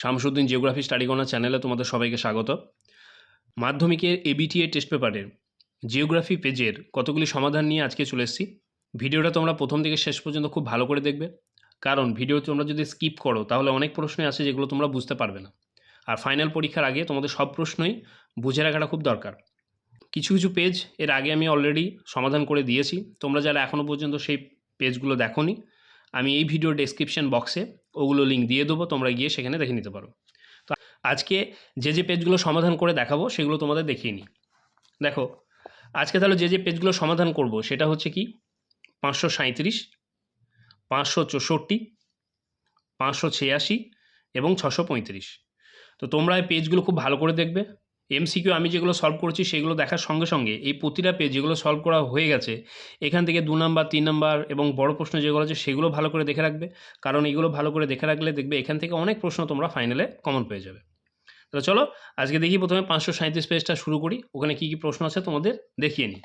Shamsuddin geography study corner চ্যানেলে তোমাদের সবাইকে স্বাগত। মাধ্যমিকের এবিটিএ টেস্ট পেপারের জিওগ্রাফি পেজের কতগুলি সমাধান নিয়ে আজকে চলে এসেছি। ভিডিওটা তোমরা প্রথম থেকে শেষ পর্যন্ত খুব ভালো করে দেখবে। কারণ ভিডিও তোমরা যদি স্কিপ করো, তাহলে অনেক প্রশ্নই আছে যেগুলো তোমরা বুঝতে পারবে না। আর ফাইনাল পরীক্ষার আগে তোমাদের সব প্রশ্নই বুঝে রাখাটা খুব দরকার। কিছু কিছু পেজ এর আগে আমি অলরেডি সমাধান করে দিয়েছি। তোমরা যারা এখনও পর্যন্ত সেই পেজগুলো দেখোনি, আমি এই ভিডিও ডেসক্রিপশন বক্সে ওগুলো লিঙ্ক দিয়ে দেবো, তোমরা গিয়ে সেখানে দেখে নিতে পারো। তো আজকে যে যে পেজগুলো সমাধান করে দেখাবো, সেগুলো তোমাদের দেখিয়ে নিই। দেখো, আজকে তাহলে যে যে পেজগুলো সমাধান করব, সেটা হচ্ছে কি? পাঁচশো সাঁইত্রিশ, পাঁচশো চৌষট্টি, পাঁচশো ছিয়াশি এবং ছশো পঁয়ত্রিশ। তো তোমরা এই পেজগুলো খুব ভালো করে দেখবে। এমসিকিউ আমি যেগুলো সলভ করেছি সেগুলো দেখার সঙ্গে সঙ্গে এই প্রতিটা পেজ যেগুলো সলভ করা হয়ে গেছে, এখান থেকে দু নাম্বার তিন নাম্বার এবং বড় প্রশ্ন যেগুলো আছে সেগুলো ভালো করে দেখে রাখবে। কারণ এগুলো ভালো করে দেখে রাখলে দেখবে এখান থেকে অনেক প্রশ্ন তোমরা ফাইনালে কমন পেয়ে যাবে। তো চলো, আজকে দেখি প্রথমে পাঁচশো সাঁত্রিশ পেজটা শুরু করি। ওখানে কী কী প্রশ্ন আছে তোমাদের দেখিয়ে নিই।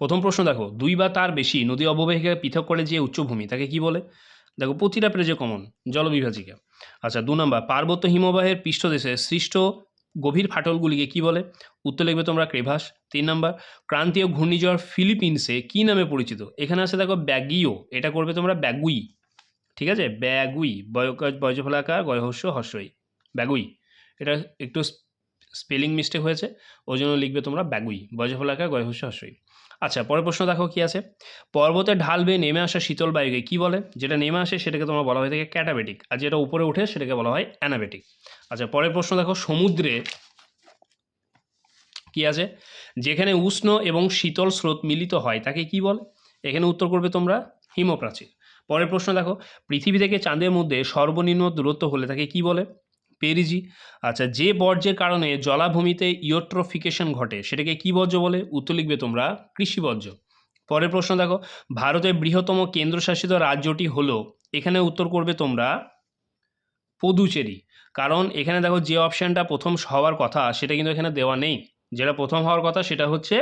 প্রথম প্রশ্ন দেখো, দুই বা তার বেশি নদী অববাহিকা পৃথক করে যে উচ্চভূমি, তাকে কি বলে? দেখো, প্রতিটা পেজে কমন জলবিভাজিকা। আচ্ছা দু নম্বর পার্বত্য হিমবাহের পৃষ্ঠদেশে সৃষ্ট গভীর ফাটলগুলিকে কি বলে? উত্তর লিখবে তোমরা ক্রেভাস। তিন নম্বর, ক্রান্তীয় ঘূর্ণিঝড় ফিলিপিন্সে কি নামে পরিচিত? এখানে আছে দেখো ব্যাগিও, এটা করবে তোমরা ব্যাগুই। ঠিক আছে? ব্যাগুই বয়জফলাকার গয়হস্য হস্যই ব্যাগুই, এটা একটু স্পেলিং মিস্টেক হয়েছে ওই জন্য লিখবে তোমরা ব্যাগুই বয়জফলাকার গয়হস্য হস্যই আচ্ছা পরের প্রশ্ন দেখো কি আছে? পর্বতে ঢাল বেয়ে নেমে আসা শীতল বায়ুকে কি বলে? যেটা নেমে আসে সেটাকে তোমরা বলা হয়ে থাকে ক্যাটাবেটিক, আর যেটা উপরে উঠে সেটাকে বলা হয় অ্যানাবেটিক। আচ্ছা পরের প্রশ্ন দেখো, সমুদ্রে কি আছে? যেখানে উষ্ণ এবং শীতল স্রোত মিলিত হয়, তাকে কি বলে? এখানে উত্তর করবে তোমরা হিমপ্রাচীর। পরের প্রশ্ন দেখো, পৃথিবী থেকে চাঁদের মধ্যে সর্বনিম্ন দূরত্ব হলে তাকে কি বলে? পেরিজি। আচ্ছা যে বর্জ্যের কারণে জলাভূমিতে ইওট্রোফিকেশন ঘটে, সেটাকে কি বর্জ্য বলে? উত্তর লিখবে তোমরা কৃষি বর্জ্য পরের প্রশ্ন দেখো, ভারতের বৃহত্তম কেন্দ্রশাসিত রাজ্যটি হলো, এখানে উত্তর করবে তোমরা পদুচেরি। কারণ এখানে দেখো যে অপশানটা প্রথম হওয়ার কথা, সেটা কিন্তু এখানে দেওয়া নেই। যেটা প্রথম হওয়ার কথা, সেটা হচ্ছে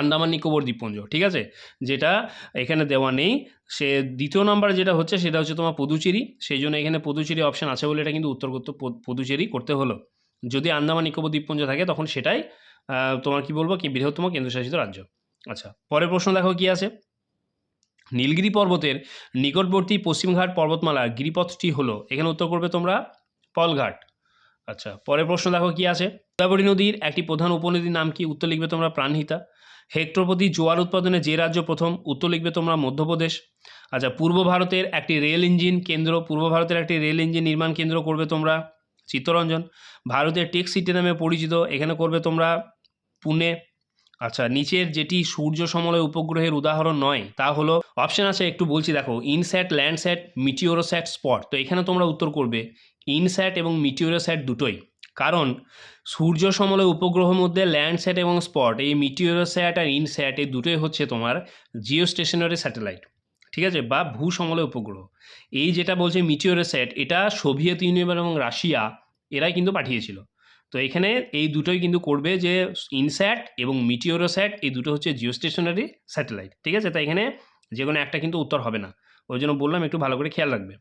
আন্দামান নিকোবর দ্বীপপুঞ্জ, ঠিক আছে? যেটা এখানে দেওয়া নেই। সে দ্বিতীয় নাম্বার যেটা হচ্ছে, সেটা হচ্ছে তোমার পুদুচেরি। সেই জন্য এখানে পুদুচেরি অপশান আছে বলে এটা কিন্তু উত্তর করতে পদুচেরি করতে হলো। যদি আন্দামান নিকোবর দ্বীপপুঞ্জ থাকে, তখন সেটাই তোমার কি বলব, কি বৃহত্তম কেন্দ্রশাসিত রাজ্য। আচ্ছা পরের প্রশ্ন দেখো কি আছে? নীলগিরি পর্বতের নিকটবর্তী পশ্চিমঘাট পর্বতমালার গিরিপথটি হলো, এখানে উত্তর করবে তোমরা? পলঘাট। আচ্ছা পরের প্রশ্ন দেখো কি আছে? গোদাবরী নদীর একটি প্রধান উপনদীর নাম কি? উত্তর লিখবে তোমরা প্রাণহিতা। হেক্টর প্রতি জোয়ার উৎপাদনে যে রাজ্য প্রথম? উত্তর লিখবে তোমরা মধ্যপ্রদেশ। আচ্ছা পূর্ব ভারতের একটি রেল ইঞ্জিন কেন্দ্র, পূর্ব ভারতের একটি রেল ইঞ্জিন নির্মাণ কেন্দ্র করবে তোমরা চিত্তরঞ্জন। ভারতের টেক সিটি নামে পরিচিত, এখানে করবে তোমরা পুনে। আচ্ছা নিচের যেটি সূর্য সমলয় উপগ্রহের উদাহরণ নয়, তা হলো অপশন আছে, একটু বলছি দেখো, ইনস্যাট, ল্যান্ডস্যাট, মিটিওরোস্যাট, স্পট। তো এখানে তোমরা উত্তর করবে ইনস্যাট এবং মিটিওরোস্যাট দুটোই। কারণ, সূর্য সমলয় উপগ্রহের মধ্যে ল্যান্ডস্যাট এবং স্পট, এই মিটিওরোস্যাট আর ইনস্যাট এই দুটোই হচ্ছে তোমার জিও স্টেশনারি স্যাটেলাইট। ঠিক আছে? বা ভূ সমলয় উপগ্রহ। এই যেটা বলছে মিটিওরোস্যাট এটা সোভিয়েত ইউনিয়ন এবং রাশিয়া এরাই কিন্তু পাঠিয়েছিল। তো এখানে এই দুটোই কিন্তু করবে যে ইনস্যাট এবং মিটিওরোস্যাট এই দুটো হচ্ছে জিও স্টেশনারি স্যাটেলাইট। ঠিক আছে? তাই এখানে যে কোনো একটা কিন্তু উত্তর হবে না। ওই জন্য বললাম, একটু ভালো করে খেয়াল রাখবে।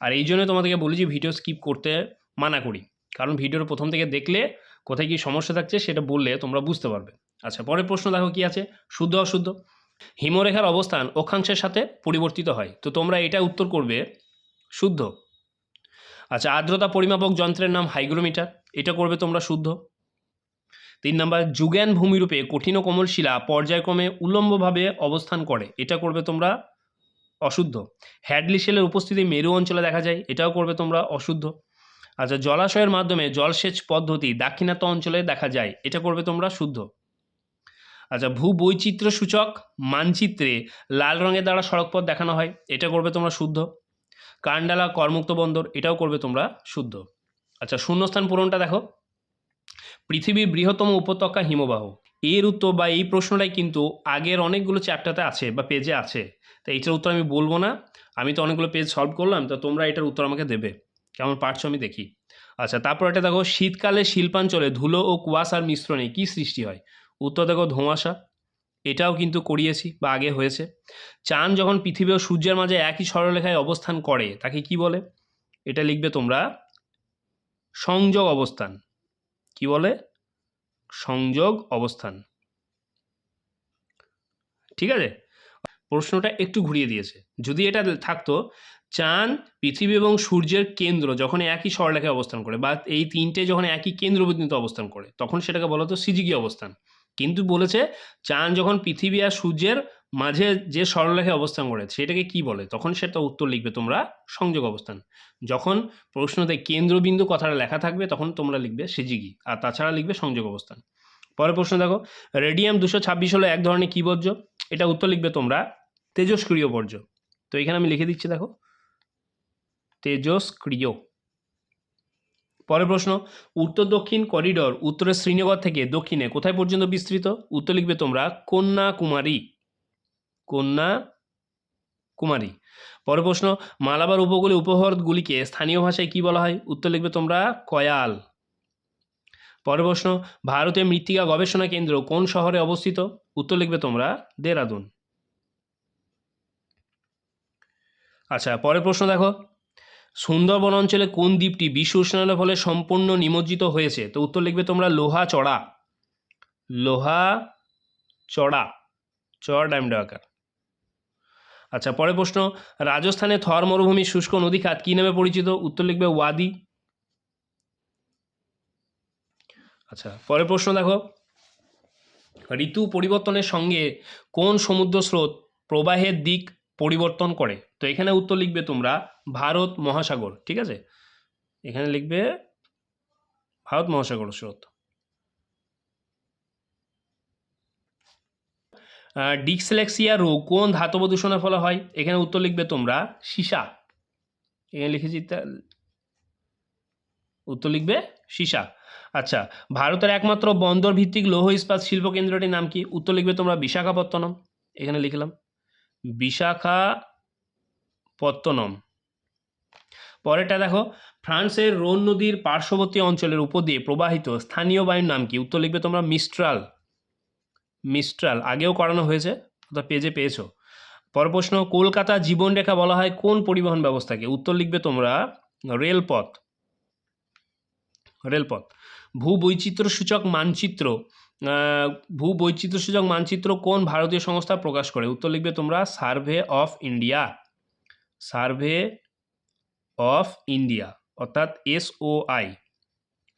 আর এই জন্য তোমাদেরকে বলি যে ভিডিও স্কিপ করতে মানা করি। কারণ ভিডিওর প্রথম থেকে দেখলে কোথায় কী সমস্যা থাকছে সেটা বললে তোমরা বুঝতে পারবে। আচ্ছা পরের প্রশ্ন দেখো কি আছে? শুদ্ধ, অশুদ্ধ? হিমরেখার অবস্থান অক্ষাংশের সাথে পরিবর্তিত হয়। তো তোমরা এটা উত্তর করবে, শুদ্ধ। আচ্ছা আর্দ্রতা পরিমাপক যন্ত্রের নাম হাইগ্রোমিটার। এটা করবে তোমরা শুদ্ধ। তিন নম্বর, যুগান ভূমিরূপে কঠিন কোমল শিলা পর্যায়ক্রমে উল্লম্বভাবে অবস্থান করে। এটা করবে তোমরা অশুদ্ধ। হ্যাডলি সেলের উপস্থিতি মেরু অঞ্চলে দেখা যায়, এটাও করবে তোমরা অশুদ্ধ। আচ্ছা জলাশয়ের মাধ্যমে জলসেচ পদ্ধতি দাক্ষিণাত্য অঞ্চলে দেখা যায়, এটা করবে তোমরা শুদ্ধ। আচ্ছা ভূ বৈচিত্র্য সূচক মানচিত্রে লাল রঙের দ্বারা সড়কপথ দেখানো হয়, এটা করবে তোমরা শুদ্ধ। কান্ডালা কর্মুক্ত বন্দর, এটাও করবে তোমরা শুদ্ধ। আচ্ছা শূন্যস্থান পূরণটা দেখো। পৃথিবীর বৃহত্তম উপত্যকা হিমবাহ। এর উত্তর বা এই প্রশ্নটাই কিন্তু আগের অনেকগুলো চ্যাপ্টারতে আছে বা পেজে আছে। তো এইটার উত্তর আমি বলব না। আমি তো অনেকগুলো পেজ সলভ করলাম, তো তোমরা এটার উত্তর আমাকে দেবে। কেমন পারছ আমি দেখি। আচ্ছা তারপর এটা দেখো, শীতকালে শিল্পাঞ্চলে ধুলো ও কুয়াশার মিশ্রণে কি সৃষ্টি হয়? উত্তর দেখো, ধোঁয়াশা। এটাও কিন্তু করিয়েছি বা আগে হয়েছে। চাঁদ যখন পৃথিবী ও সূর্যের মাঝে একই সরলরেখায় অবস্থান করে, তাকে কি বলে? এটা লিখবে তোমরা, সংযোগ অবস্থান। কি বলে? সংযোগ অবস্থান। ঠিক আছে? প্রশ্নটা একটু ঘুরিয়ে দিয়েছে। যদি এটা থাকতো, চাঁদ, পৃথিবী এবং সূর্যের কেন্দ্র যখন একই সরলেখায় অবস্থান করে বা এই তিনটে যখন একই কেন্দ্রবিন্দুতে অবস্থান করে, তখন সেটাকে বলা হতো সিজিকি অবস্থান। কিন্তু বলেছে, চাঁদ যখন পৃথিবী আর সূর্যের মাঝে যে সরলরেখায় অবস্থান করে সেটাকে কি বলে? তখন সেটা উত্তর লিখবে তোমরা সংযোগ অবস্থান। যখন প্রশ্নতে কেন্দ্রবিন্দু কথাটা লেখা থাকবে, তখন তোমরা লিখবে সিজিকি আর তাছাড়া লিখবে সংযোগ অবস্থান। পরের প্রশ্ন দেখো, রেডিয়াম দুশো ছাব্বিশ হলো এক ধরনের কী বর্জ্য এটা উত্তর লিখবে তোমরা তেজস্ক্রিয় বর্জ্য। তো এখানে আমি লিখে দিচ্ছি দেখো, তেজস্ক্রিয়। পরের প্রশ্ন, উত্তর দক্ষিণ করিডোর উত্তরের শ্রীনগর থেকে দক্ষিণে কোথায় পর্যন্ত বিস্তৃত? উত্তর লিখবে তোমরা কন্যাকুমারী। কন্যা কুমারী। পরের প্রশ্ন, মালাবার উপকূলে উপহ্রদগুলিকে স্থানীয় ভাষায় কি বলা হয়? উত্তর লিখবে তোমরা কয়াল। পরের প্রশ্ন, ভারতের মৃত্তিকা গবেষণা কেন্দ্র কোন শহরে অবস্থিত? উত্তর লিখবে তোমরা দেরাদুন। আচ্ছা পরের প্রশ্ন দেখো। সুন্দরবন অঞ্চলে কোন দ্বীপটি বিশ্ব উষ্ণায়নের ফলে সম্পূর্ণ নিমজ্জিত হয়েছে? তো উত্তর লিখবে তোমরা লোহা চড়া। লোহা চড়া, চড় ডাইম ডাকার আচ্ছা পরের প্রশ্ন, রাজস্থানে থর মরুভূমি শুষ্ক নদী খাত কী নামে পরিচিত? উত্তর লিখবে ওয়াদি। আচ্ছা পরের প্রশ্ন দেখো, ঋতু পরিবর্তনের সঙ্গে কোন সমুদ্র স্রোত প্রবাহের দিক পরিবর্তন করে? তো এখানে উত্তর লিখবে তোমরা ভারত মহাসাগর, ঠিক আছে? এখানে লিখবে ভারত মহাসাগর স্রোত। ডিক্সলেক্সিয়া রোগ কোন ধাতব দূষণের ফলে হয়? এখানে উত্তর লিখবে তোমরা সীসা। এখানে লিখেছি উত্তর লিখবে সীসা। আচ্ছা ভারতের একমাত্র বন্দর ভিত্তিক লৌহ ইস্পাত শিল্প কেন্দ্রটির নাম কি? উত্তর লিখবে তোমরা বিশাখাপত্তনম। এখানে লিখলাম, বিশাখাপত্তনম। পরেরটা দেখো, ফ্রান্সের রোন নদীর পার্শ্ববর্তী অঞ্চলের উপর দিয়ে প্রবাহিত স্থানীয় বায়ুর নাম কি? উত্তর লিখবে তোমরা মিস্ট্রাল। মিস্ট্রাল, আগেও করানো হয়েছে অর্থাৎ পেজে পেয়েছ। পর প্রশ্ন, কলকাতা জীবনরেখা বলা হয় কোন পরিবহন ব্যবস্থাকে? উত্তর লিখবে তোমরা রেলপথ। রেলপথ। ভূ সূচক মানচিত্র ভূ সূচক মানচিত্র কোন ভারতীয় সংস্থা প্রকাশ করে? উত্তর লিখবে তোমরা Survey of India. Survey of India, অর্থাৎ এস ও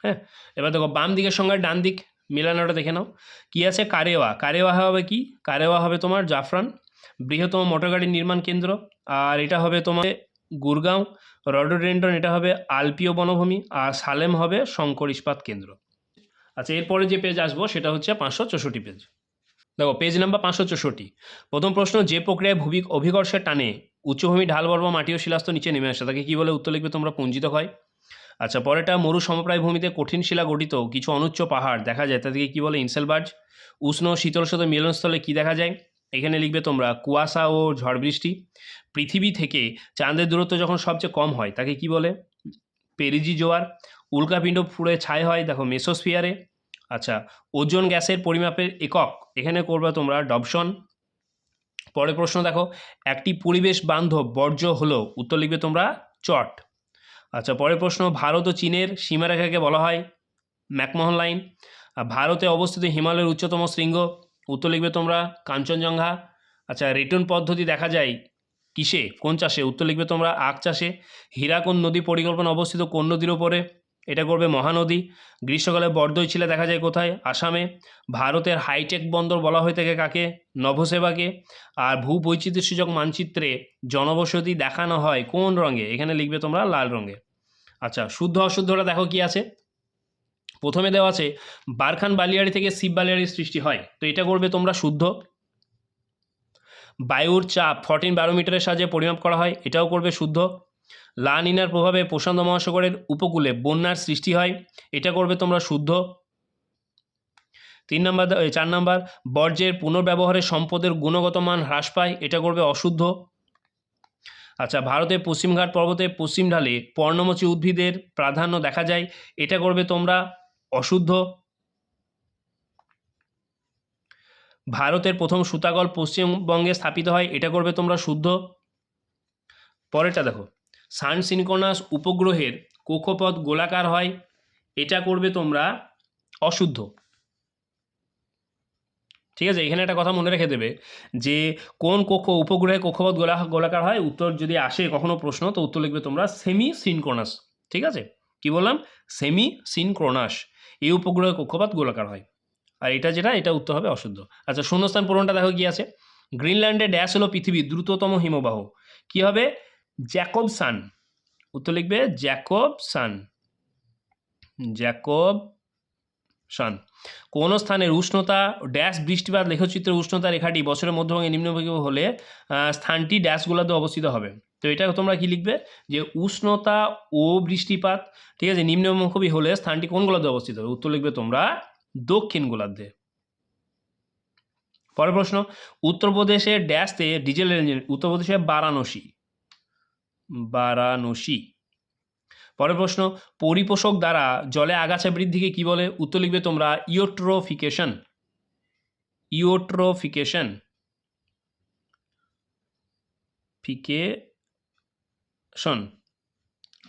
হ্যাঁ এবার দেখো বাম দিকের সঙ্গে ডান দিক মিলানোটা দেখে নাও। কি আছে? কারেওয়া। কারেওয়া হবে কি? কারেওয়া হবে তোমার জাফরান। বৃহত্তম মোটরগাড়ির নির্মাণ কেন্দ্র। আর এটা হবে তোমার গুরগাঁও। রডোডেন্ড্রন এটা হবে আলপীয় বনভূমি। আর সালেম হবে শঙ্কর ইস্পাত কেন্দ্র। আচ্ছা এরপরে যে পেজ আসব, সেটা হচ্ছে পাঁচশো চৌষট্টি পেজ দেখো পেজ নাম্বার পাঁচশো চৌষট্টি। প্রথম প্রশ্ন, যে প্রক্রিয়ায় ভূমি অভিকর্ষের টানে, উচ্চভূমি ঢালবর্ম মাটি ও শিলাস্ত নিচে নেমে আসে, তাকে কী বলে উত্তর লিখবে তোমরা, পুঞ্জিত হয়। আচ্ছা পরেরটা, মরু সমপ্রায় ভূমিতে কঠিন শিলা গঠিত, কিছু অনুচ্চ পাহাড়, দেখা যায়, তাদেরকে কী বলে, ইনসেলবার্জ? উষ্ণ শীতল সাথে মিলনস্থলে কী দেখা যায়? এখানে লিখবে তোমরা, কুয়াশা ও ঝড় বৃষ্টি। পৃথিবী থেকে চাঁদের দূরত্ব যখন সবচেয়ে কম হয়, তাকে কি বলে? পেরিজি জোয়ার। উল্কাপিণ্ড ফুড়ে ছাই হয়, দেখো, মেসোস্ফিয়ারে। আচ্ছা ওজন গ্যাসের পরিমাপের একক, এখানে করবে তোমরা, ডবসন। পরের প্রশ্ন দেখো, একটি পরিবেশ বান্ধব বর্জ্য হলো, উত্তর লিখবে তোমরা, চট। আচ্ছা পরের প্রশ্ন, ভারত ও চীনের সীমারেখাকে বলা হয় ম্যাকমোহন লাইন। ভারতে অবস্থিত হিমালয়ের উচ্চতম শৃঙ্গ, উত্তর লিখবে তোমরা কাঞ্চনজঙ্ঘা। আচ্ছা রিটার্ন পদ্ধতি দেখা যায় কিসে? কোন চাষে? উত্তর লিখবে তোমরা আখ চাষে। হীরাকোন নদী পরিকল্পনা অবস্থিত কোন নদীর ওপরে? এটা করবে মহানদী। গ্রীষ্মকালে বর্দই ছিলে দেখা যায় কোথায়? আসামে। ভারতের হাইটেক বন্দর বলা হয়ে থাকে কাকে? নভসেবাকে। আর ভূ বৈচিত্র্য সূচক মানচিত্রে জনবসতি দেখানো হয় কোন রঙে? এখানে লিখবে তোমরা লাল রঙে। আচ্ছা শুদ্ধ অশুদ্ধটা দেখো কি আছে? প্রথমে দেওয়া আছে, বারখান বালিয়াড়ি থেকে শিব বালিয়াড়ির সৃষ্টি হয়। তো এটা করবে তোমরা শুদ্ধ। বায়ুর চাপ ফর্টিন ব্যারোমিটারের সাহায্যে পরিমাপ করা হয়। এটাও করবে শুদ্ধ। লা নিনার প্রভাবে প্রশান্ত মহাসাগরের উপকূলে বন্যার সৃষ্টি হয়। এটা করবে তোমরা শুদ্ধ। তিন নম্বর চার নম্বর, বর্জ্যের পুনর্ব্যবহারে সম্পদের গুণগত মান হ্রাস পায়, এটা করবে অশুদ্ধ। আচ্ছা ভারতের পশ্চিমঘাট পর্বতে পশ্চিম ঢালে পর্ণমোচী উদ্ভিদের প্রাধান্য দেখা যায়, এটা করবে তোমরা অশুদ্ধ। ভারতের প্রথম সুতাকল পশ্চিমবঙ্গে স্থাপিত হয়, এটা করবে তোমরা শুদ্ধ। পরেরটা দেখো। সান সিনকোনাস উপগ্রহের কক্ষপথ গোলাকার হয়। এটা করবে তোমরা অশুদ্ধ। ঠিক আছে, এখানে একটা কথা মনে রেখে দেবে যে কোন কক্ষ, উপগ্রহে কক্ষপথ গোলা, গোলাকার হয়? উত্তর যদি আসে কখনো প্রশ্ন, তো উত্তর লিখবে তোমরা সেমি সিনক্রোনাস ঠিক আছে? কি বললাম? সেমি সিনক্রোনাস এই উপগ্রহে কক্ষপথ গোলাকার হয়। আর এটা যেটা, এটা উত্তর হবে অশুদ্ধ। আচ্ছা শূন্যস্থান পূরণটা দেখো কি আছে। গ্রিনল্যান্ডে ড্যাশ হলো পৃথিবীর দ্রুততম হিমবাহ। কি হবে? Jakobshavn. উত্তর লিখবে জ্যাকব সান। জ্যাকব সান। কোন স্থানের উষ্ণতা, ড্যাশ বৃষ্টিপাত, লেখচিত্রের উষ্ণতা রেখাটি বছরের মধ্যভাগে নিম্নভাগে হলে স্থানটি ড্যাশগুলোতে অবস্থিত হবে। তো এটা তোমরা কি লিখবে? যে উষ্ণতা ও বৃষ্টিপাত, ঠিক আছে, নিম্নমুখী হলে স্থানটি কোন গোলার্ধে অবস্থিত? হবে উত্তর লিখবে তোমরা দক্ষিণ গোলার্ধে পরের প্রশ্ন, উত্তরপ্রদেশে ড্যাশতে ডিজেল ইঞ্জিন উত্তরপ্রদেশে বারাণসী। বারাণসী। পরের প্রশ্ন, পরিপোষক দ্বারা জলে আগাছা বৃদ্ধিকে কি বলে? উত্তর লিখবে তোমরা ইওট্রোফিকেশন ইওট্রোফিকেশন ফিকেশন।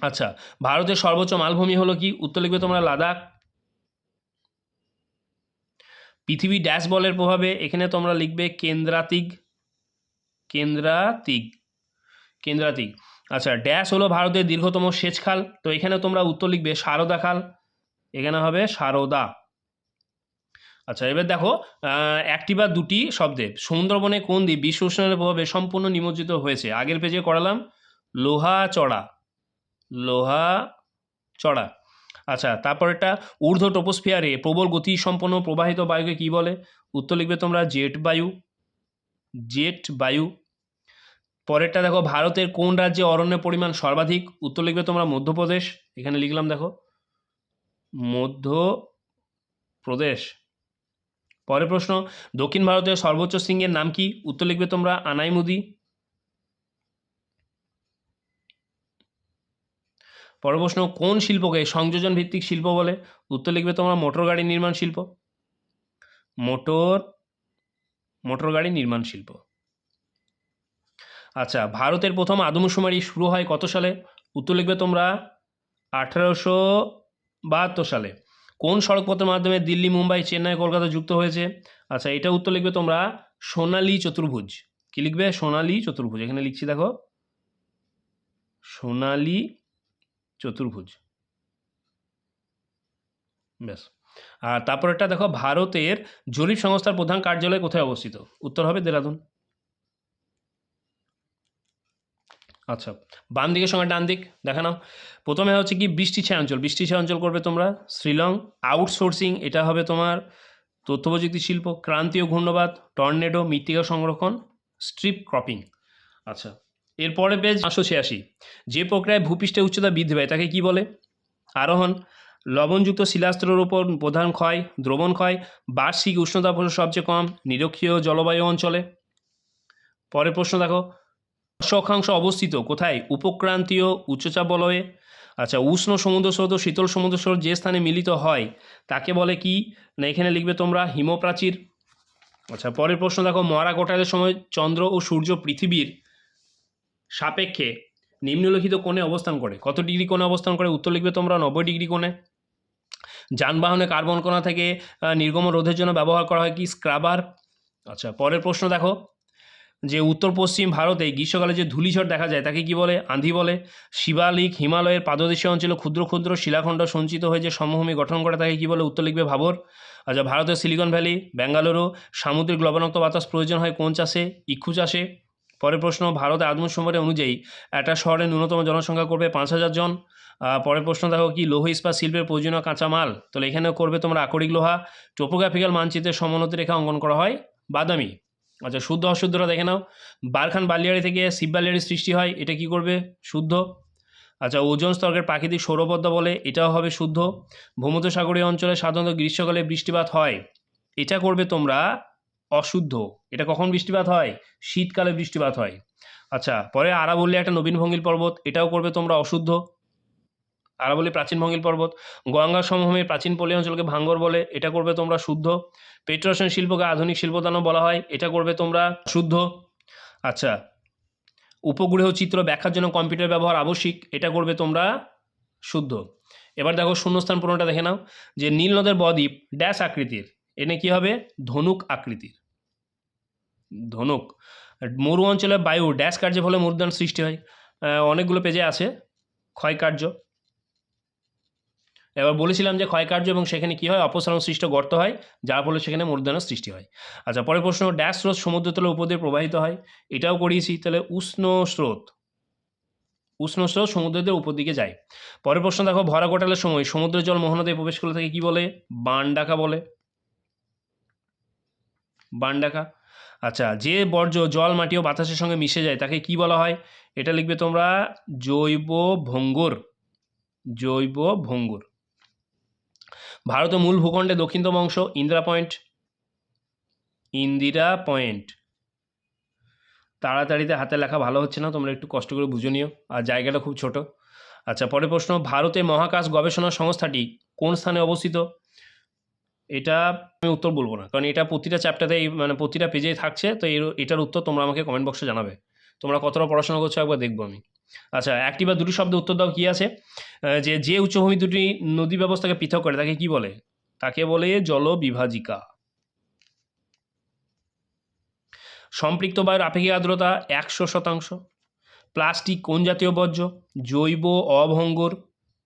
আচ্ছা ভারতের সর্বোচ্চ মালভূমি হলো কি? উত্তর লিখবে তোমরা, লাদাখ। পৃথিবী ড্যাশ বলের প্রভাবে এখানে তোমরা লিখবে, কেন্দ্রাতিক। কেন্দ্রাতিক। কেন্দ্রাতিক। আচ্ছা ড্যাশ হলো ভারতের দীর্ঘতম সেচ খাল তো এখানে তোমরা উত্তর লিখবে সারদা খাল। এখানে হবে সারদা। আচ্ছা এবার দেখো একটি বা দুটি শব্দে সুন্দরবনে কোন দ্বীপ বিশ্ব উষ্ণায়নের প্রভাবে সম্পূর্ণ নিমজ্জিত হয়েছে? আগের পেজে করালাম। লোহা চড়া। লোহা চড়া। আচ্ছা তারপরেরটা ঊর্ধ্ব টোপোস্ফিয়ারে প্রবল গতি সম্পন্ন প্রবাহিত বায়ুকে কি বলে? উত্তর লিখবে তোমরা জেট বায়ু। জেট বায়ু। পরেরটা দেখো, ভারতের কোন রাজ্যে অরণ্যের পরিমাণ সর্বাধিক? উত্তর লিখবে তোমরা মধ্যপ্রদেশ। এখানে লিখলাম দেখো, মধ্যপ্রদেশ। পরের প্রশ্ন, দক্ষিণ ভারতের সর্বোচ্চ শৃঙ্গের নাম কি? উত্তর লিখবে তোমরা আনাইমুদি। পরের প্রশ্ন, কোন শিল্পকে সংযোজন ভিত্তিক শিল্প বলে? উত্তর লিখবে তোমরা মোটর গাড়ি নির্মাণ শিল্প। মোটর মোটর গাড়ি নির্মাণ শিল্প। আচ্ছা ভারতের প্রথম আদমশুমারি শুরু হয় কত সালে? উত্তর লিখবে তোমরা আঠারোশো বাহাত্তর সালে। কোন সড়কপথের মাধ্যমে দিল্লি, মুম্বাই, চেন্নাই, কলকাতা যুক্ত হয়েছে? আচ্ছা এটা উত্তর লিখবে তোমরা সোনালী চতুর্ভুজ। কি লিখবে? সোনালী চতুর্ভুজ। এখানে লিখছি, দেখো। সোনালী চতুর্ভুজ। ব্যাস। আর তারপরেরটা দেখো, ভারতের জরিপ সংস্থার প্রধান কার্যালয় কোথায় অবস্থিত? উত্তর হবে দেরাদুন। আচ্ছা বাম দিকের সঙ্গে ডান দিক দেখে নাও। প্রথমে হচ্ছে কি বৃষ্টি ছায়া অঞ্চল। বৃষ্টি ছায়া অঞ্চল করবে তোমরা শ্রীলং। আউটসোর্সিং এটা হবে তোমার তথ্য প্রযুক্তি শিল্প, ক্রান্তীয় ঘূর্ণবাদ টর্নেডো, মৃত্তিকা সংরক্ষণ, স্ট্রিপ ক্রপিং। আচ্ছা এরপরে পেজ পাঁচশো ছিয়াশি। যে প্রক্রিয়ায় ভূপৃষ্ঠের উচ্চতা বৃদ্ধি পায়, তাকে কি বলে? আরোহণ। লবণযুক্ত শিলাস্তরের ওপর প্রধান ক্ষয়, দ্রবণ ক্ষয়, বার্ষিক উষ্ণতা সবচেয়ে কম, নিরক্ষীয় জলবায়ু অঞ্চলে। পরের প্রশ্ন দেখো। অক্ষাংশ অবস্থিত। কোথায়? উপক্রান্তীয় উচ্চচাপ বলয়ে আচ্ছা উষ্ণ সমুদ্র স্রোত শীতল সমুদ্র স্রোত যে স্থানে মিলিত হয় তাকে বলে কি? না এখানে লিখবে তোমরা হিমপ্রাচীর। আচ্ছা পরের প্রশ্ন দেখো মরা গোটালের সময় চন্দ্র ও সূর্য পৃথিবীর সাপেক্ষে নিম্নলিখিত কোণে অবস্থান করে। কত ডিগ্রি কোণে অবস্থান করে? উত্তর লিখবে তোমরা নব্বই ডিগ্রি কোণে। যানবাহনে কার্বন কণা থেকে আহ, নির্গমন রোধের জন্য ব্যবহার করা হয় কি? স্ক্রাবার। আচ্ছা পরের প্রশ্ন দেখো যে উত্তর পশ্চিম ভারতে গ্রীষ্মকালে যে ধূলিঝড় দেখা যায়, তাকে কি বলে? আঁধি বলে। শিবালিক হিমালয়ের পাদদেশীয় অঞ্চলে ক্ষুদ্র ক্ষুদ্র শিলাখণ্ড সঞ্চিত হয়ে যে সমভূমি গঠন করে, তাকে কি বলে? উত্তর লিখবে ভাবর আচ্ছা ভারতের সিলিকন ভ্যালি বেঙ্গালুরু সামুদ্রিক লবণাক্ত বাতাস প্রয়োজন হয় কোন চাষে? ইক্ষু চাষে। পরের প্রশ্ন, ভারতে আদমশুমারি অনুযায়ী একটা শহরে ন্যূনতম জনসংখ্যা করবে পাঁচ হাজার জন। পরের প্রশ্ন, দেখো কি? লৌহ ইস্পাত শিল্পের প্রয়োজনীয় কাঁচামাল। তাহলে এখানেও করবে তোমরা আকরিক লোহা। টোপোগ্রাফিক্যাল মানচিত্রের সমোন্নতি রেখা অঙ্কন করা হয়। বাদামি। আচ্ছা শুদ্ধ অশুদ্ধটা দেখে নাও। বারখান বালিয়াড়ি থেকে শিব বালিয়াড়ির সৃষ্টি হয়, এটা কি করবে? শুদ্ধ। আচ্ছা ওজন স্তরের প্রাকৃতিক সৌরপদ্মা বলে এটাও হবে শুদ্ধ। ভূমধ্যসাগরীয় অঞ্চলে সাধারণত গ্রীষ্মকালে বৃষ্টিপাত হয়। এটা করবে তোমরা অশুদ্ধ। এটা কখন বৃষ্টিপাত হয়? শীতকালে বৃষ্টিপাত হয়। আচ্ছা পরে আরাবল্লী একটা নবীন ভঙ্গিল পর্বত, এটাও করবে তোমরা অশুদ্ধ। আরাবল্লী প্রাচীন ভঙ্গিল পর্বত। গঙ্গা সমভূমির প্রাচীন পল্লী অঞ্চলকে ভাঙ্গর বলে, এটা করবে তোমরা শুদ্ধ। পেট্রোশন শিল্পকে আধুনিক শিল্পদানও বলা হয়। এটা করবে তোমরা। শুদ্ধ। আচ্ছা। উপগ্রহ চিত্র ব্যাখ্যার জন্য কম্পিউটার ব্যবহার আবশ্যিক। এটা করবে তোমরা শুদ্ধ। এবার দেখো শূন্যস্থান পূরণটা দেখে নাও। যে নীল নদের বদ্বীপ ড্যাশ আকৃতির। এনে কি হবে? ধনুক আকৃতির। ধনুক। মরু অঞ্চলে বায়ু ড্যাশ কার্যের ফলে মরুদান সৃষ্টি হয়। অনেকগুলো পেজে আছে। ক্ষয়কার্য। এবার বলেছিলাম যে ক্ষয়কার্য এবং সেখানে কি হয়? অপসারণ সৃষ্ট গর্ত হয়, যার ফলে সেখানে মরুদানের সৃষ্টি হয়। আচ্ছা পরের প্রশ্ন, ড্যাশ স্রোত সমুদ্রতলের উপর দিয়ে প্রবাহিত হয়। এটাও করিয়েছি, তাহলে উষ্ণ স্রোত। উষ্ণ স্রোত সমুদ্রের উপর দিকে যায়। পরের প্রশ্ন, দেখো, ভরা গোটালের সময় সমুদ্রের জল মোহনাতে প্রবেশ করলে থাকে কি বলে? বান ডাকা বলে। বান ডাকা আচ্ছা যে বর্জ্য জল, মাটি ও বাতাসের সঙ্গে মিশে যায়, তাকে কি বলা হয়? এটা লিখবে তোমরা জৈব ভঙ্গুর। জৈব ভঙ্গুর। ভারতের মূল ভূখণ্ডে দক্ষিণতম অংশ ইন্দিরা পয়েন্ট। ইন্দিরা পয়েন্ট। তাড়াতাড়িতে হাতে লেখা ভালো হচ্ছে না, তোমরা একটু কষ্ট করে বুঝে নিও। আর জায়গাটা খুব ছোট। আচ্ছা পরের প্রশ্ন, ভারতে মহাকাশ গবেষণা সংস্থাটি কোন স্থানে অবস্থিত? এটা আমি উত্তর বলব না, কারণ এটা প্রতিটা চ্যাপ্টারেই মানে প্রতিটা পেজেই থাকছে, তো এটার উত্তর তোমরা আমাকে কমেন্ট বক্সে জানাবে। তোমরা কতটা পড়াশোনা করছ একবার দেখব আমি। আচ্ছা একটি বা দুটি শব্দ উত্তর দাও, কী আছে? যে যে উচ্চভূমি দুটি নদী ব্যবস্থাকে পৃথক করে, তাকে কি বলে? তাকে বলে জলবিভাজিকা। সম্পৃক্ত বায়ুর আপেক্ষিক আর্দ্রতা একশো শতাংশ। প্লাস্টিক কোন জাতীয় বর্জ্য? জৈব অভঙ্গুর।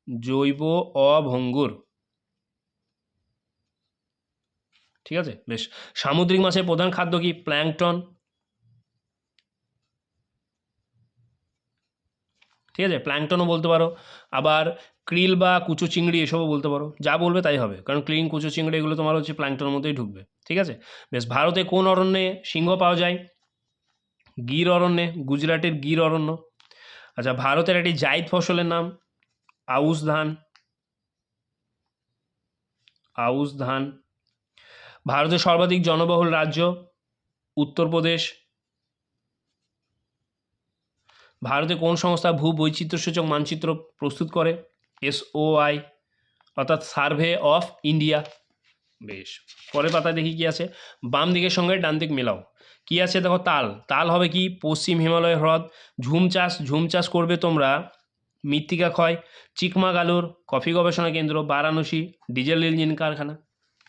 জৈব অভঙ্গুর। ঠিক আছে? বেশ। সামুদ্রিক মাছের প্রধান খাদ্য কি? প্ল্যাংটন। ঠিক আছে? প্ল্যাংটনও বলতে পারো। আবার ক্রিল বা কুচো চিংড়ি এসবও বলতে পারো। যা বলবে তাই হবে। কারণ ক্লিন কুচো চিংড়ি এগুলো তোমার হচ্ছে প্ল্যাংটনের মধ্যেই ঢুকবে। ঠিক আছে? বেশ, ভারতে কোন অরণ্যে সিংহ পাওয়া যায়? গির অরণ্যে, গুজরাটের গির অরণ্য। আচ্ছা ভারতের একটি জায়দ ফসলের নাম? আউশ ধান। আউশ ধান। ভারতের সর্বাধিক জনবহুল রাজ্য? উত্তরপ্রদেশ। ভারতে কোন সংস্থা ভূ বৈচিত্র্যসূচক মানচিত্র প্রস্তুত করে? এসওআই অর্থাৎ সার্ভে অফ ইন্ডিয়া। বেশ, পরের পাতায় দেখি কি আছে? বাম দিকের সঙ্গে ডান দিক মেলাও। কি আছে? দেখো তাল। তাল হবে কি? পশ্চিম হিমালয় হ্রদ। ঝুম চাষ ঝুম চাষ করবে তোমরা। মৃত্তিকা ক্ষয় চিকমাগালুর কফি গবেষণা কেন্দ্র, বারাণসী, ডিজেল ইঞ্জিন কারখানা।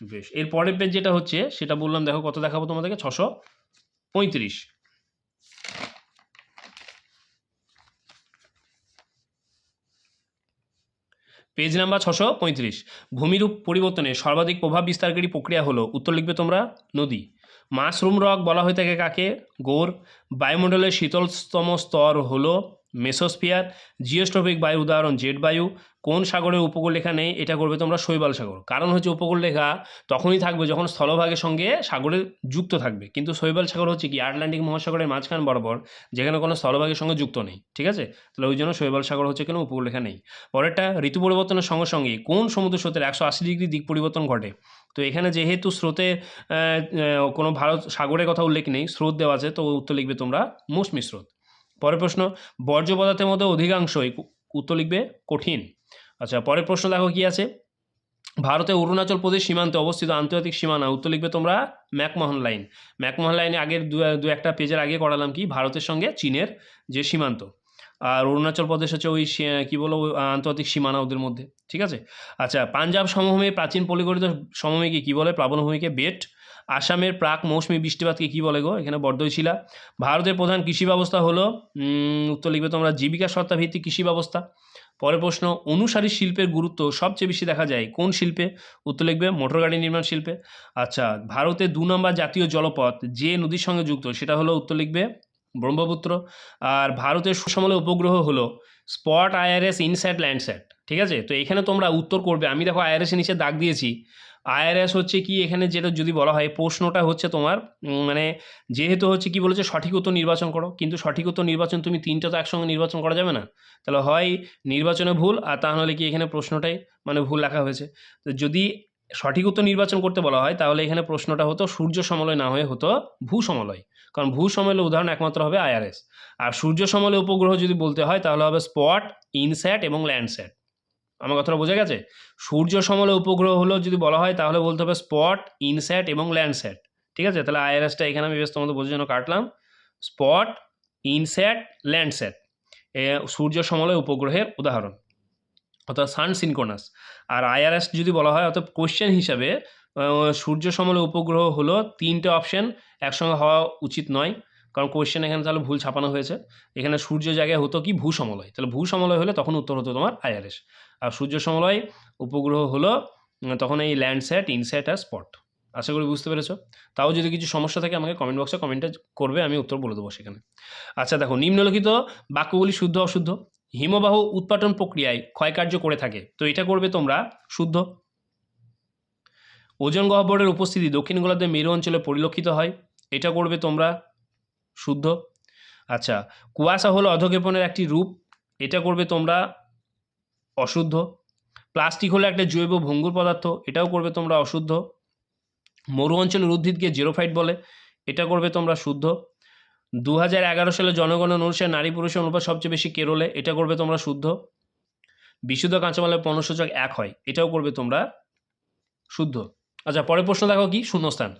বেশ, এর পরের পেজ যেটা হচ্ছে, সেটা বললাম, দেখো কত দেখাবো তোমাদেরকে? ছশো পঁয়ত্রিশ। পেজ নাম্বার ছশো পঁয়ত্রিশ। ভূমিরূপ পরিবর্তনে সর্বাধিক প্রভাব বিস্তারকারী প্রক্রিয়া হলো, উত্তর লিখবে তোমরা, নদী। মাশরুম রক বলা হয়ে থাকে কাকে? গোর। বায়ুমণ্ডলের শীতলতম স্তর হলো মেসোস্ফিয়ার জিওস্ট্রপিক বায়ুর উদাহরণ, জেট বায়ু। কোন সাগরের উপকূলরেখা নেই? এটা করবে তোমরা শৈবাল সাগর। কারণ হচ্ছে উপকূলরেখা তখনই থাকবে যখন স্থলভাগের সঙ্গে সাগরের যুক্ত থাকবে। কিন্তু শৈবাল সাগর হচ্ছে কি? আটলান্টিক মহাসাগরের মাঝখান বরাবর, যেখানে কোনো স্থলভাগের সঙ্গে যুক্ত নেই। ঠিক আছে? তাহলে ওই জন্য শৈবাল সাগর হচ্ছে কোনো উপকূলরেখা নেই। পরেরটা, ঋতু পরিবর্তনের সঙ্গে সঙ্গে কোন সমুদ্র স্রোতের একশো আশি ডিগ্রি দিক পরিবর্তন ঘটে? তো এখানে যেহেতু স্রোতে কোনো ভারত, সাগরের কথা উল্লেখ নেই, স্রোত দেওয়া আছে, তো উত্তর লিখবে তোমরা মৌসুমী স্রোত। পরের প্রশ্ন, বর্জ্য পদার্থের মধ্যে অধিকাংশই উত্তর লিখবে কঠিন। আচ্ছা পরের প্রশ্ন দেখো কি আছে। ভারতের অরুণাচল প্রদেশ সীমান্তে অবস্থিত আন্তর্জাতিক সীমানা, উত্তর লিখবে তোমরা ম্যাকমোহন লাইন। ম্যাকমোহন লাইনে আগের দু একটা পেজের আগে করালাম কি? ভারতের সঙ্গে চীনের যে সীমান্ত। আর অরুণাচল প্রদেশ হচ্ছে ওই কি বলো আন্তর্জাতিক সীমানা ওদের মধ্যে, ঠিক আছে? আচ্ছা পাঞ্জাব সমভূমি প্রাচীন পলিগঠিত সমভূমিকে কী বলে? প্লাবনভূমিকে বেট আসামের প্রাক মৌসুমি বৃষ্টিপাতকে কী বলে গো? এখানে বর্দইশিলা ভারতের প্রধান কৃষি ব্যবস্থা হলো উত্তর লিখবে তোমরা, জীবিকা সত্তা ভিত্তিক কৃষি ব্যবস্থা। পরের প্রশ্ন, অনুসারী শিল্পের গুরুত্ব সবচেয়ে বেশি দেখা যায় কোন শিল্পে? উত্তর লিখবে মোটর গাড়ি নির্মাণ শিল্পে। আচ্ছা ভারতের দু নম্বর জাতীয় জলপথ যে নদীর সঙ্গে যুক্ত, সেটা হলো উত্তর লিখবে, ব্রহ্মপুত্র। আর ভারতের সুসমলে উপগ্রহ হলো স্পট আইআরএস ইনস্যাট ল্যান্ডস্যাট ঠিক আছে? তো এখানে তোমরা উত্তর করবে। আমি দেখো আইআরএস এর নিচে দাগ দিয়েছি। আইআরএস হচ্ছে কি? এখানে যেটা যদি বলা হয়, প্রশ্নটা হচ্ছে তোমার মানে যেহেতু হচ্ছে কি বলেছে, সঠিক উত্তর নির্বাচন করো। কিন্তু সঠিক উত্তর নির্বাচন তুমি তিনটা তো একসঙ্গে নির্বাচন করা যাবে না। তাহলে হয় নির্বাচনে ভুল, আর তা নাহলে কি এখানে প্রশ্নটাই মানে ভুল লেখা হয়েছে। তো যদি সঠিক উত্তর নির্বাচন করতে বলা হয়, তাহলে এখানে প্রশ্নটা হতো, সূর্য সমলয় না হয়ে হতো ভূ সমলয়। কারণ ভূ সমলয় উদাহরণ একমাত্র হবে আইআরএস আর সূর্য সমলয় উপগ্রহ যদি বলতে হয়, তাহলে হবে স্পট ইনস্যাট এবং ল্যান্ডস্যাট আমার কথাটা বোঝা গেছে? সূর্য সমলয় উপগ্রহ হলো যদি বলা হয়, তাহলে বলতে হবে স্পট, ইনস্যাট এবং ল্যান্ডস্যাট। ঠিক আছে? তাহলে আইআরএসটা এখানে আমি বেশ তোমাদের বোঝার জন্য কাটলাম। Spot, INSAT, ল্যান্ডস্যাট। সূর্য সমলয় উপগ্রহের উদাহরণ। অর্থাৎ সান সিনকোনাস। আর আইআরএস যদি বলা হয়, অর্থাৎ কোশ্চেন হিসাবে সূর্য সমলয় উপগ্রহ হলো তিনটে অপশন একসঙ্গে হওয়া উচিত নয়। কারণ কোশ্চেন এখানে তাহলে ভুল ছাপানো হয়েছে। এখানে সূর্য জায়গায় হতো কি? ভূ সমলয় তাহলে ভূ সমলয় হলে তখন উত্তর হতো তোমার আইআরএস। আর সূর্য সমলয় উপগ্রহ হলো তখন এই ল্যান্ডস্যাট ইনস্যাট আর স্পট আশা করি বুঝতে পেরেছ? তাও যদি কিছু সমস্যা থাকে আমাকে কমেন্ট বক্সে কমেন্টে করবে, আমি উত্তর বলে দেবো সেখানে। আচ্ছা দেখো, নিম্নলিখিত বাক্যগুলি শুদ্ধ, অশুদ্ধ? হিমবাহ উৎপাটন প্রক্রিয়ায় ক্ষয়কার্য করে থাকে। তো এটা করবে তোমরা শুদ্ধ। ওজন গহ্বরের উপস্থিতি দক্ষিণ গোলার্ধের মেরু অঞ্চলে পরিলক্ষিত হয়। এটা করবে তোমরা শুদ্ধ। আচ্ছা কুয়াশা হলো অধক্ষেপণের একটি রূপ। এটা করবে তোমরা অশুদ্ধ। প্লাস্টিক হলো একটা জৈব ভঙ্গুর পদার্থ, এটাও করবে তোমরা অশুদ্ধ। মরু অঞ্চলের উদ্ভিদকে জেরোফাইট বলে, এটা করবে তোমরা শুদ্ধ। দু হাজার এগারো সালে জনগণনা অনুসারে নারী পুরুষের অনুপাত সবচেয়ে বেশি কেরলে, এটা করবে তোমরা শুদ্ধ। বিশুদ্ধ কাঁচামালের পণ্যসূচক এক হয়, এটাও করবে তোমরা শুদ্ধ। আচ্ছা পরের প্রশ্ন দেখো কি? শূন্যস্থান।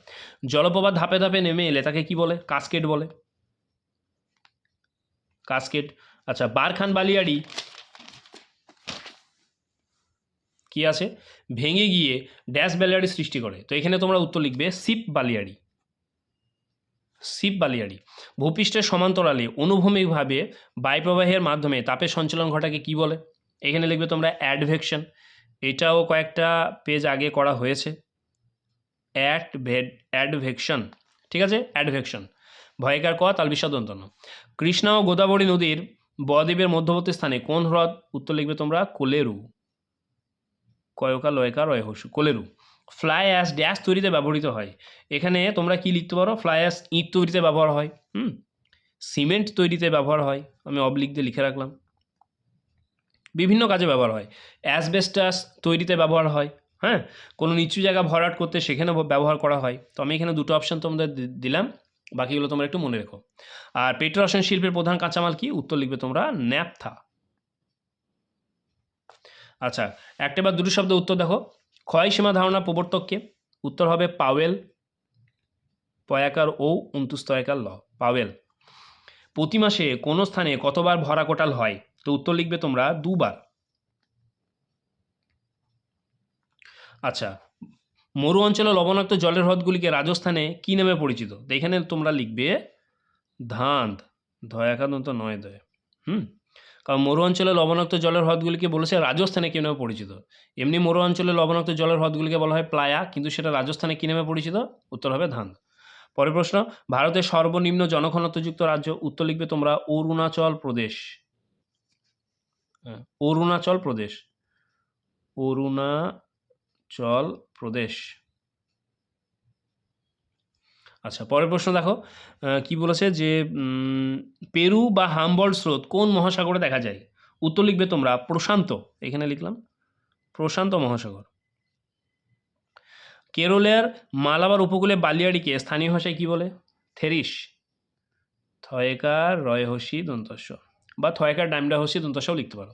জলপ্রপাত ধাপে ধাপে নেমে এলে তাকে কি বলে? কাসকেট বলে। কাসকেট আচ্ছা বারখান বালিয়াড়ি কি আছে? ভেঙে গিয়ে ড্যাশ বালিয়াড়ি সৃষ্টি করে। তো এখানে তোমরা উত্তর লিখবে সিপ বালিয়াড়ি সিপ বালিয়াড়ি ভূপৃষ্ঠের সমান্তরালে অনুভূমিকভাবে বায়ুপ্রবাহের মাধ্যমে তাপের সঞ্চালন ঘটাকে কি বলে? এখানে লিখবে তোমরা অ্যাডভেকশন এটাও কয়েকটা পেজ আগে করা হয়েছে। অ্যাডভেড অ্যাডভেকশন ঠিক আছে? অ্যাডভেকশন ভয়কার ক তালবিশা দন্তন কৃষ্ণা ও গোদাবরী নদীর বদ্বীপের মধ্যবর্তী স্থানে কোন হ্রদ? উত্তর লিখবে তোমরা কোলেরু। কয়কা, লয়কা রয়হসু কোলেরু। ফ্লাই অ্যাশ ড্যাশ তৈরিতে ব্যবহৃত হয়। এখানে তোমরা কি লিখতে পারো? ফ্লাই অ্যাশ ইট তৈরিতে ব্যবহার হয়। হুম? সিমেন্ট তৈরিতে ব্যবহার হয়। আমি অবলিক দিয়ে লিখে রাখলাম। বিভিন্ন কাজে ব্যবহার হয়। অ্যাসবেস্টাস তৈরিতে ব্যবহার হয়। হ্যাঁ? কোনো নিচু জায়গা ভরাট করতে সেখানে ব্যবহার করা হয়। তো আমি এখানে দুটো অপশান তোমাদের দিলাম। বাকিগুলো তোমরা একটু মনে রেখো। আর পেট্রোরসায়ন শিল্পের প্রধান কাঁচামাল কি? উত্তর লিখবে তোমরা ন্যাপথা আচ্ছা একটা বা দুটো শব্দ উত্তর দেখো। ক্ষয় সীমা ধারণা প্রবর্তককে উত্তর হবে পাওয়েল, পয়াকার ও উন্তুস্তয়াকার ল পাওয়েল। প্রতি মাসে কোনো স্থানে কতবার ভরা কোটাল হয়? তো উত্তর লিখবে তোমরা দুবার। আচ্ছা মরু অঞ্চলে লবণাক্ত জলের হ্রদগুলিকে রাজস্থানে কি নামে পরিচিত? এখানে তোমরা লিখবে ধাঁধ। ধয়াকাদন্ত নয় দয় হুম? কারণ মরু অঞ্চলে লবণাক্ত জলের হ্রদগুলিকে বলেছে রাজস্থানে কী নামে পরিচিত? এমনি মরু অঞ্চলে লবণাক্ত জলের হ্রদগুলিকে বলা হয় প্লায়া কিন্তু সেটা রাজস্থানে কী নামে পরিচিত? উত্তর হবে ধান পরের প্রশ্ন ভারতের সর্বনিম্ন জনঘনত্বযুক্ত রাজ্য উত্তর লিখবে তোমরা অরুণাচল প্রদেশ। হ্যাঁ, অরুণাচল প্রদেশ। অরুণাচল প্রদেশ। আচ্ছা পরের প্রশ্ন দেখো কি বলেছে যে পেরু বা হাম্বল স্রোত কোন মহাসাগরে দেখা যায়? উত্তর লিখবে তোমরা প্রশান্ত, এখানে লিখলাম, প্রশান্ত মহাসাগর। কেরলের মালাবার উপকূলে বালিয়াড়িকে স্থানীয় ভাষায় কি বলে? থেরিস, থয়কার রয়হসি দন্তস্ব, বা থয়কার ডাইমডা হসি দন্তস্বও লিখতে পারো।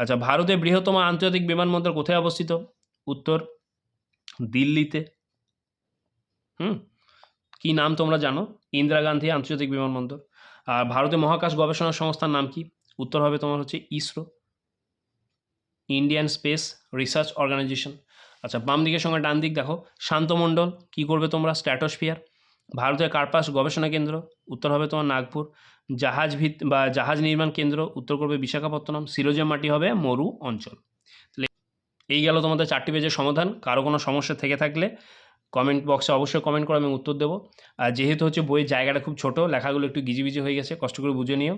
আচ্ছা ভারতের বৃহত্তম আন্তর্জাতিক বিমানবন্দর কোথায় অবস্থিত? উত্তর, দিল্লিতে। হুম? কি নাম তোমরা জানো? ইন্দিরা গান্ধী আন্তর্জাতিক বিমানবন্দর। আর ভারতের মহাকাশ গবেষণা সংস্থার নাম কি? উত্তর হবে তোমার হচ্ছে ISRO. Indian space research organisation. আচ্ছা বাম দিকের সঙ্গে ডান দিক দেখো। শান্তমণ্ডল, কি করবে তোমরা? স্ট্র্যাটোস্ফিয়ার। ভারতের কার্পাস গবেষণা কেন্দ্র, উত্তর হবে তোমার নাগপুর। জাহাজ ভিত, বা জাহাজ নির্মাণ কেন্দ্র, উত্তর করবে বিশাখাপত্তনম। সিরোজেম মাটি হবে মরু অঞ্চল। এই গেল তোমাদের চারটি পেজের সমাধান। কারও কোনো সমস্যা থেকে থাকলে কমেন্ট বক্সে অবশ্যই কমেন্ট করো, আমি উত্তর দেবো। আর যেহেতু হচ্ছে বইয়ের জায়গাটা খুব ছোট, লেখাগুলো একটু গিজিবিজি হয়ে গেছে, কষ্ট করে বুঝে নিও।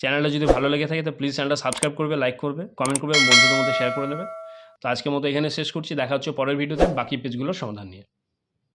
চ্যানেলটা যদি ভালো লেগে থাকে, তো প্লিজ চ্যানেলটা সাবস্ক্রাইব করবে লাইক করবে কমেন্ট করবে বন্ধুদের মধ্যে শেয়ার করে নেবে। তো আজকের মতো এখানে শেষ করছি, দেখা হচ্ছে পরের ভিডিওতে বাকি পেজগুলোর সমাধান নিয়ে।